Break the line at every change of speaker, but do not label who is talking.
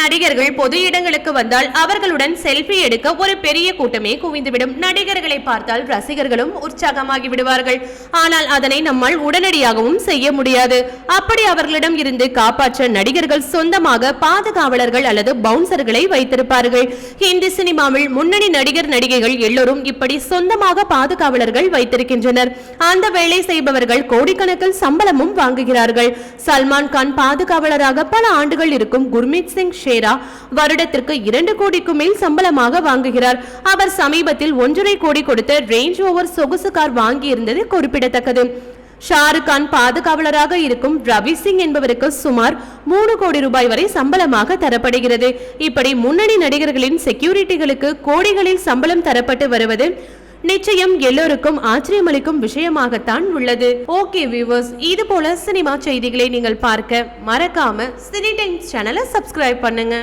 நடிகர்கள் பொது இடங்களுக்கு வந்தால் அவர்களுடன் செல்ஃபி எடுக்க ஒரு பெரிய கூட்டமே குவிந்துவிடும். நடிகர்களை பார்த்தால் ரசிகர்களும் உற்சாகமாகி விடுவார்கள். ஆனால் அதனை நம்மால் உடனடியாகவும் செய்ய முடியாது. அப்படி அவர்களிடம் இருந்து காப்பாற்ற நடிகர்கள் சொந்தமாக பாதுகாவலர்கள் அல்லது பவுன்சர்களை வைத்திருப்பார்கள். ஹிந்தி சினிமாவில் முன்னணி நடிகர் நடிகைகள் எல்லோரும் இப்படி சொந்தமாக பாதுகாவலர்கள் வைத்திருக்கின்றனர். அந்த வேலை செய்பவர்கள் கோடிக்கணக்கில் சம்பளமும் வாங்குகிறார்கள். சல்மான் கான் பாதுகாவலராக பல ஆண்டுகள் இருக்கும் குர்மீத் சிங் ஷேரா வருடத்திற்கு இரண்டு கோடிக்கு மேல் சம்பளமாக வாங்குகிறார். அவர் சமீபத்தில் ஒன்றரை கோடி கொடுத்த ரேஞ்ச் ஓவர் சொகுசு கார் வாங்கியிருந்தது குறிப்பிடத்தக்கது. ஷாருக்கான் பாதுகாவலராக இருக்கும் ரவி சிங் என்பவருக்கு சுமார் மூணு கோடி ரூபாய் வரை சம்பளமாக தரப்படுகிறது. இப்படி முன்னணி நடிகர்களின் செக்யூரிட்டிகளுக்கு கோடிகளில் சம்பளம் தரப்பட்டு வருவது நிச்சயம் எல்லோருக்கும் ஆச்சரியமளிக்கும் விஷயமாகத்தான் உள்ளது. ஓகே வியூவர்ஸ் இது போல சினிமா செய்திகளை நீங்கள் பார்க்க மறக்காம சினி டைம்ஸ் சேனலை சப்ஸ்கிரைப் பண்ணுங்க.